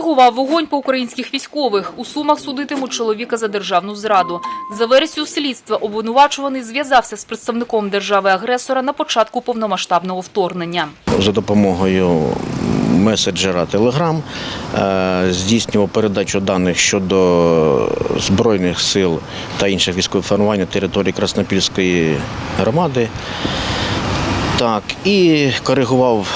Скоригував вогонь по українських військових. У Сумах судитимуть чоловіка за державну зраду. За версією слідства, обвинувачуваний зв'язався з представником держави-агресора на початку повномасштабного вторгнення. за допомогою меседжера е, здійснював передачу даних щодо Збройних сил та інших військових формувань території Краснопільської громади. Так, і коригував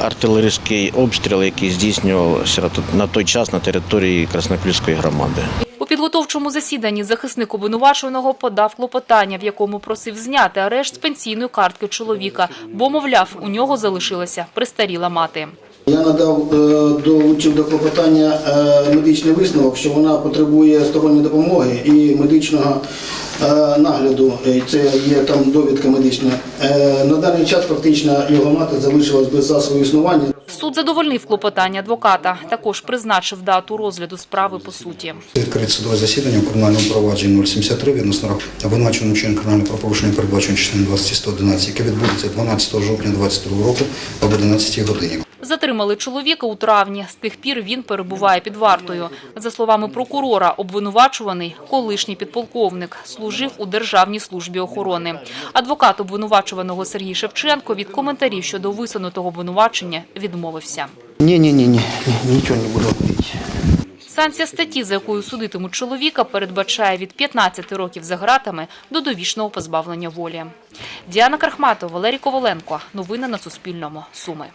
артилерійський обстріл, який здійснювався на той час на території Краснопільської громади. У підготовчому засіданні захисник обвинувачуваного подав клопотання, в якому просив зняти арешт з пенсійної картки чоловіка, бо, мовляв, у нього залишилася престаріла мати. Я надав е, долучив до клопотання е, медичний висновок, що вона потребує сторонньої допомоги і медичного нагляду. Е, Це є там довідка медична. Е, На даний час фактично його мати залишилась без засобів існування. Суд задовольнив клопотання адвоката. Також призначив дату розгляду справи по суті. Відкрите судове засідання у кримінальному провадженні 073 відносно обвинуваченого вчинення кримінального правопорушення передбачено частиною 211, яке відбудеться 12 жовтня 2022 року об 11 годині. Затримали чоловіка у травні. З тих пір він перебуває під вартою. За словами прокурора, обвинувачуваний колишній підполковник служив у Державній службі охорони. Адвокат обвинувачуваного Сергій Шевченко від коментарів щодо висунутого обвинувачення відмовився. Ні-ні-ні, ні, нічого не буду робити. Санкція статті, за якою судитимуть чоловіка, передбачає від 15 років за ґратами до довічного позбавлення волі. Діана Крахматова, Валерій Коваленко. Новини на Суспільному. Суми.